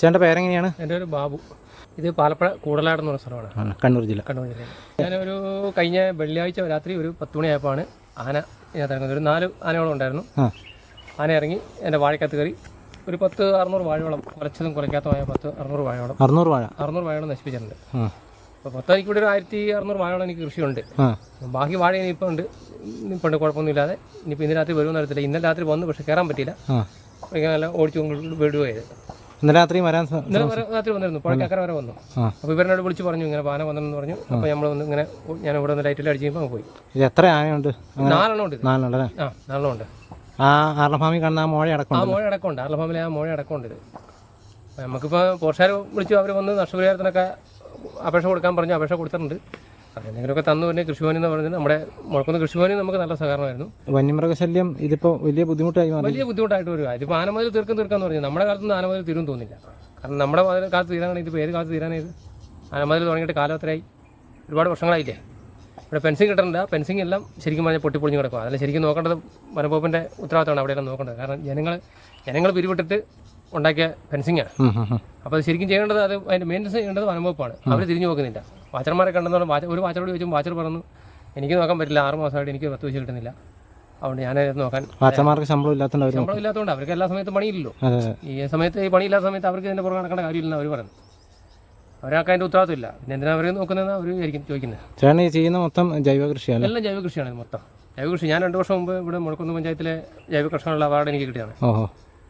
ചേട്ടന്റെ പേരെങ്ങനെയാണ്? എന്റെ ഒരു ബാബു. ഇത് പാലപ്പുഴ കൂടലാട് എന്ന് പറഞ്ഞ സ്ഥലമാണ്. കണ്ണൂർ ജില്ല. കണ്ണൂർ ജില്ല. ഞാനൊരു കഴിഞ്ഞ വെള്ളിയാഴ്ച രാത്രി ഒരു പത്ത് മണിയായപ്പോഴാണ് ആന ഇതിനകത്ത് ഇറങ്ങുന്നത്. ഒരു നാല് ആനയോളം ഉണ്ടായിരുന്നു. ആന ഇറങ്ങി എന്റെ വാഴക്കകത്ത് കയറി. ഒരു പത്ത് അറുന്നൂറ് വാഴവളം കുറച്ചതും കുറയ്ക്കാത്തതുമായ പത്ത് അറുന്നൂറ് വാഴയോളം. അറുന്നൂറ് വാഴ? അറുന്നൂറ് വാഴയോളം നശിപ്പിച്ചിട്ടുണ്ട്. അപ്പോൾ പത്ത് എനിക്ക് ഇവിടെ ഒരു ആയിരത്തി അറുന്നൂറ് വാഴയോളം എനിക്ക് കൃഷിയുണ്ട്. ബാക്കി വാഴ ഇനിയിപ്പോൾ ഉണ്ട്. ഇപ്പോൾ ഉണ്ട് കുഴപ്പമൊന്നുമില്ലാതെ. ഇനിയിപ്പോൾ ഇന്ന് രാത്രി വരുമെന്ന് അറിയത്തില്ല. ഇന്നലെ രാത്രി വന്നു പക്ഷേ കയറാൻ പറ്റിയില്ല. നല്ല ഓടിച്ചു വിടുകയത് രാത്രി വരാൻ ഇന്നലെ വരെ രാത്രി വന്നിരുന്നു. പുഴക്കക്കര വരെ വന്നു. അപ്പോൾ വിളിച്ച് പറഞ്ഞു ഇങ്ങനെ പാന വന്നെന്ന് പറഞ്ഞു. അപ്പോൾ നമ്മൾ വന്ന് ഇങ്ങനെ ഞാൻ ഇവിടെ ലൈറ്റിൽ അടിച്ച് കഴിയുമ്പോൾ പോയി. ഇത് എത്ര ആനയുണ്ട്? നാലെണ്ണം ഉണ്ട് ആ നാലെണ്ണം ഉണ്ട്. ആ കാണുന്ന ആ മോഴ ആ അടക്കമുണ്ട് മോഴ അടക്കമുണ്ട്. ആർല ആ മോഴ അടക്കമുണ്ട് ഇത്. നമുക്കിപ്പോൾ പോർഷാർ വിളിച്ചു അവർ വന്ന് നഷ്ടപരിഹാരത്തിനൊക്കെ അപേക്ഷ കൊടുക്കാൻ പറഞ്ഞു അപേക്ഷ കൊടുത്തിട്ടുണ്ട്. എന്തെങ്കിലുമൊക്കെ തന്നു പിന്നെ കൃഷിഭവനിൽ എന്ന് പറഞ്ഞത് നമ്മുടെ മുഴക്കുന്ന കൃഷിഭവനിൽ നമുക്ക് നല്ല സഹകരണമായിരുന്നു. വന്യമൃഗശല്യം ഇതിപ്പോൾ വലിയ ബുദ്ധിമുട്ടായി മാറി. വലിയ ബുദ്ധിമുട്ടായിട്ട് വരിക. ഇതിപ്പോൾ ആനമതിൽ തീർക്കും തീർക്കാന്ന് പറഞ്ഞു നമ്മുടെ കാലത്തൊന്നും ആന മുതൽ തീരും തോന്നില്ല കാരണം നമ്മുടെ കാലത്ത് തീരാനാണ് ഇതിപ്പോൾ ഏത് കാലത്ത് തീരാനായത് ആനമതിൽ മുതൽ തുടങ്ങിയിട്ട് കാലം എത്രയായി? ഒരുപാട് വർഷങ്ങളായില്ലേ? ഇവിടെ ഫെൻസിങ് കിട്ടുന്നില്ല ഫെൻസിങ് എല്ലാം ശരിക്കും പറഞ്ഞാൽ പൊട്ടിപ്പൊളിഞ്ഞ് കിടക്കും അതെല്ലാം ശരിക്കും നോക്കേണ്ടത് വനംവകുപ്പിന്റെ ഉത്തരവാദിത്തമാണ് അവിടെയെല്ലാം നോക്കേണ്ടത്. കാരണം ജനങ്ങൾ ജനങ്ങൾ പിരിവിട്ടിട്ട് ഉണ്ടാക്കിയ ഫെൻസിങ്ങാണ്. അപ്പോൾ അത് ശരിക്കും ചെയ്യേണ്ടത് അത് അതിന്റെ മെയിന്റനൻസ് ചെയ്യേണ്ടത് വനംവകുപ്പാണ്. അവർ തിരിഞ്ഞു നോക്കുന്നില്ല. വാച്ചർമാരെ കണ്ടെന്ന് വാച്ച ഒരു വാച്ചറോട് ചോദിച്ചും വാച്ചർ പറഞ്ഞു എനിക്ക് നോക്കാൻ പറ്റില്ല ആറ് മാസമായിട്ട് എനിക്ക് പത്ത് പൈസ കിട്ടുന്നില്ല. അതുകൊണ്ട് ഞാനത് നോക്കാൻ വാച്ചർമാർക്ക് ശമ്പളം ഇല്ലാത്തതുകൊണ്ട് ശമ്പളം ഇല്ലാത്തതുകൊണ്ട് അവർക്ക് എല്ലാ സമയത്തും പണിയില്ലല്ലോ. ഈ സമയത്ത് ഈ പണിയില്ലാത്ത സമയത്ത് അവർക്ക് ഇതിന്റെ പുറകെ നടക്കേണ്ട കാര്യമില്ലെന്ന് അവർ പറഞ്ഞു അവരൊക്കെ അതിന്റെ ഉത്തരവാദിത്വം ഇല്ല പിന്നെ എന്തിനാ അവർ നോക്കുന്നതെന്ന് അവർ ആയിരിക്കും ചോദിക്കുന്നത്. ചേട്ടൻ ഈ ചെയ്യുന്ന മൊത്തം ജൈവ കൃഷിയാണ് എല്ലാം ജൈവ കൃഷിയാണ് മൊത്തം. ജൈവ കൃഷി ഞാൻ രണ്ട് വർഷം മുമ്പ് ഇവിടെ മുഴക്കുന്ന് പഞ്ചായത്തിലെ ജൈവ കൃഷിയുള്ള അവാർഡ് എനിക്ക് കിട്ടിയാണ് ഓഹോ.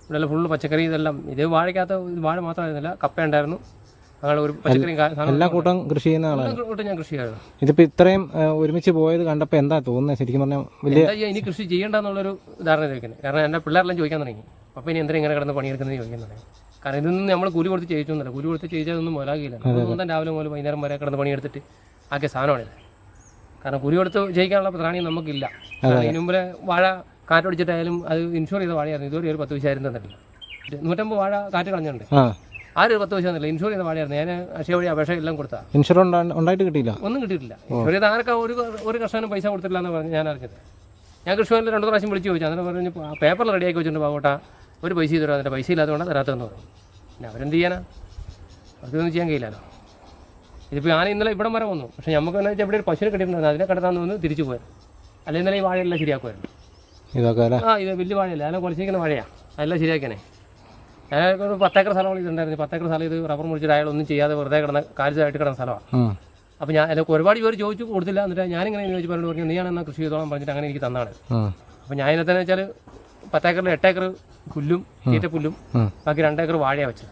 ഇവിടെ ഫുള്ള് പച്ചക്കറി ഇതെല്ലാം. ഇത് വാഴയ്ക്കകത്ത് വാഴ മാത്രമായിരുന്നില്ല കപ്പ ഉണ്ടായിരുന്നു. ഒരു എല്ലാ കൂട്ടം കൃഷി ചെയ്യുന്ന ആളാണ്. കൂട്ടം ഞാൻ കൃഷി ചെയ്യായിരുന്നു ഇതിപ്പോൾ ഇത്രയും ഒരുമിച്ച് പോയത് കണ്ടപ്പോ എന്താ തോന്നുന്നത് ശരിക്കും പറഞ്ഞാൽ വലിയ ഇനി കൃഷി ചെയ്യണ്ടെന്നുള്ളൊരു ധാരണ ചോദിക്കുന്നത് കാരണം എന്റെ പിള്ളേരെല്ലാം ചോദിക്കാൻ തുടങ്ങി. അപ്പൊ ഇനി എന്തിനാ ഇങ്ങനെ കിടന്ന് പണിയെടുക്കുന്നത് ചോദിക്കാൻ തുടങ്ങി. കാരണം ഇതൊന്നും നമ്മൾ കൂലി കൊടുത്ത് ചെയ്യിച്ചൊന്നുമില്ല കൂലി കൊടുത്ത് ചെയ്യിച്ചതൊന്നും മുതലാകില്ല. ഒന്നും രാവിലെ മുതൽ വൈകുന്നേരം വരെ കിടന്ന് പണിയെടുത്തിട്ട് ആക്കിയ സാധനമാണിത് കാരണം കൂലി കൊടുത്ത് ജയിക്കാനുള്ള പ്രാണി നമുക്കില്ല. അതിന് മുമ്പേ വാഴ കാറ്റടിച്ചിട്ടായാലും അത് ഇൻഷുർ ചെയ്ത വാഴയായിരുന്നു. ഇതുവരെ ഒരു പത്ത് വിശായിരം തന്നിട്ടില്ല. നൂറ്റമ്പത് വാഴ കാറ്റ് കളഞ്ഞിട്ടുണ്ട്. ആരും പത്ത് പൈസ തന്നില്ല ഇൻഷുർ ചെയ്ത വാഴയായിരുന്നു ഞാൻ അക്ഷയ വഴി അപേക്ഷ എല്ലാം കൊടുത്താ. ഇൻഷുർ ഉണ്ടായിട്ട് കിട്ടിയില്ല. ഒന്നും കിട്ടിയിട്ടില്ല. ഇൻഷുർ ചെയ്ത ആർക്കാ ഒരു ഒരു കർഷകനും പൈസ കൊടുത്തില്ല എന്ന് പറഞ്ഞ് ഞാൻ അറിഞ്ഞത്. ഞാൻ കൃഷിഭവനിൽ രണ്ടു പ്രാവശ്യം വിളിച്ച് ചോദിച്ചു. അന്നേരം പറഞ്ഞു പേപ്പറിൽ റെഡിയാക്കി വെച്ചിട്ടുണ്ട് പാവോട്ടാ ഒരു പൈസ ചെയ്തു അതിന്റെ പൈസ ഇല്ലാത്തതുകൊണ്ട് തരാത്തതെന്ന് പറഞ്ഞു. പിന്നെ അവരെന്ത് ചെയ്യാനാ? അതൊന്നും ചെയ്യാൻ കഴിയില്ലല്ലോ. ഇതിപ്പോൾ ഞാൻ ഇന്നലെ ഇവിടെ വരെ വന്നു. പക്ഷേ നമുക്ക് എന്ന് വെച്ചാൽ ഇവിടെ ഒരു പശുവിനെ കിട്ടിയിട്ടുണ്ടായിരുന്നു. അതിനെ കിടത്താന്ന് വന്ന് തിരിച്ചു പോയത് അല്ലെങ്കിൽ ഇന്നലെ ഈ വാഴയെല്ലാം ശരിയാക്കുമായിരുന്നു ഇതൊക്കെ ആ ഇത് വലിയ വാഴയല്ല? അതിനെ കുറച്ചിരിക്കുന്ന വാഴയാണ് അതെല്ലാം ശരിയാക്കണേ അയാൾക്ക് ഒരു പത്തേക്കർ സ്ഥലം വിളിച്ചിട്ടുണ്ടായിരുന്നു പത്തേക്കർ സ്ഥലം ഇത് റബ്ബർ മുറിച്ചിട്ട് അയാൾ ഒന്നും ചെയ്യാതെ വെറുതെ കിടന്ന കാര്യമായിട്ട് കിടന്ന സ്ഥലമാണ്. അപ്പൊ അപ്പോൾ ഞാൻ അതിലൊക്കെ ഒരുപാട് പേര് ചോദിച്ചു കൊടുത്തില്ല. എന്നിട്ട് ഞാനിങ്ങനെ ചോദിച്ചു പറഞ്ഞു പറഞ്ഞു നീയാണ് എന്നാൽ കൃഷി ചെയ്തോളാം പറഞ്ഞിട്ട് അങ്ങനെ എനിക്ക് തന്നാണ്. അപ്പൊ അപ്പോൾ ഞാൻ ഇതിനകത്ത് വെച്ചാൽ പത്തേക്കറിൽ എട്ടേക്കർ പുല്ലും തീറ്റ പുല്ലും. ബാക്കി രണ്ടേക്കർ വാഴയാണ് വെച്ചത്.